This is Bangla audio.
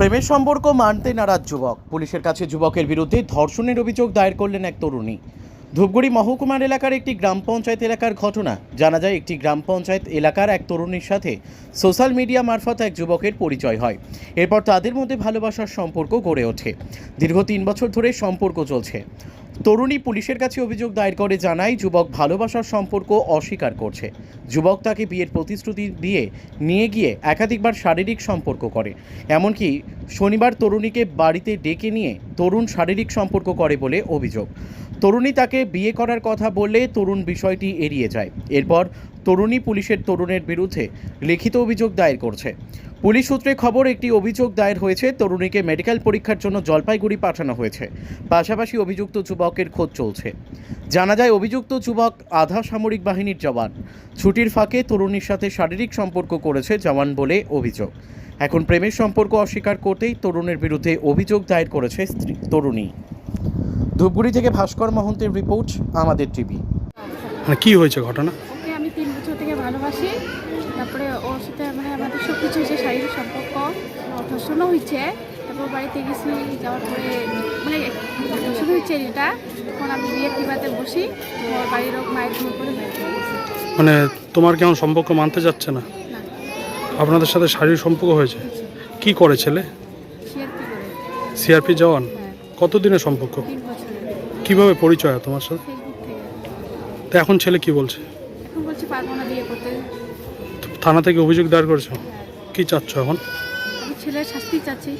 প্রেমের সম্পর্ক মানতে নারাজ যুবক। পুলিশের কাছে যুবকের বিরুদ্ধে ধর্ষণের অভিযোগ দায়ের করলেন এক তরুণী। ধূপগুড়ি মহকুমার এলাকার একটি গ্রাম পঞ্চায়েত এলাকার ঘটনা। জানা যায়, একটি গ্রাম পঞ্চায়েত এলাকার এক তরুণীর সাথে সোশ্যাল মিডিয়া মারফত এক যুবকের পরিচয় হয়। এরপর তাদের মধ্যে ভালোবাসার সম্পর্ক গড়ে ওঠে। দীর্ঘ তিন বছর ধরে সম্পর্ক চলছে। তরুণী পুলিশের কাছে অভিযোগ দায়ের করে জানায়, যুবক ভালোবাসার সম্পর্ক অস্বীকার করছে। যুবক তাকে বিয়ের প্রতিশ্রুতি দিয়ে নিয়ে গিয়ে একাধিকবার শারীরিক সম্পর্ক করে। এমনকি শনিবার তরুণীকে বাড়িতে ডেকে নিয়ে তরুণ শারীরিক সম্পর্ক করে বলে অভিযোগ। তরুণী তাকে বিয়ে করার কথা বললে তরুণ বিষয়টি এড়িয়ে যায়। এরপর তরুণী পুলিশের তরুণের বিরুদ্ধে লিখিত অভিযোগ দায়ের করছে। পুলিশ সূত্রে খবর একটি অভিযোগ দায়ের হয়েছে তরুণীকে মেডিকেল পরীক্ষার জন্য জলপাইগুড়ি পাঠানো হয়েছে। পাশাপাশি অভিযুক্ত যুবকের খোঁজ চলছে। জানা যায় অভিযুক্ত যুবক আধা সামরিক বাহিনীর জওয়ান। ছুটির ফাঁকে তরুণীর সাথে শারীরিক সম্পর্ক করেছে জওয়ান বলে অভিযোগ। এখন প্রেমের সম্পর্ক অস্বীকার করতেই তরুণের বিরুদ্ধে অভিযোগ দায়ের করেছে স্ত্রী তরুণী। ধূপগুড়ি থেকে ভাস্কর মহন্তের রিপোর্ট আমাদের টিভি। মানে কি হয়েছে ঘটনা? ওকে আমি তিন বছর থেকে ভালোবাসি। তারপরে ওর সাথে মানে আমাদের সব কিছু ধর্ষণও হয়েছে। তারপর বাড়িতে গেছি যাওয়ার পরে মানে ধর্ষণ হয়েছে এটা। তখন আমি বিয়ের বিবাদে বসি ওর বাড়ির মায়ের ফোন করে। মানে তোমার কেমন সম্পর্ক মানতে যাচ্ছে না? আপনাদের সাথে শারীরিক সম্পর্ক হয়েছে। কি করে ছেলে? সিআরপি জওয়ান? হ্যাঁ। কতদিনের সম্পর্ক? কীভাবে পরিচয় হয় তোমার সাথে? তো এখন ছেলে কি বলছে? থানা থেকে অভিযোগ দায়ের করেছ? হ্যাঁ। কি চাচ্ছ এখন? ছেলের শাস্তি চাচ্ছি।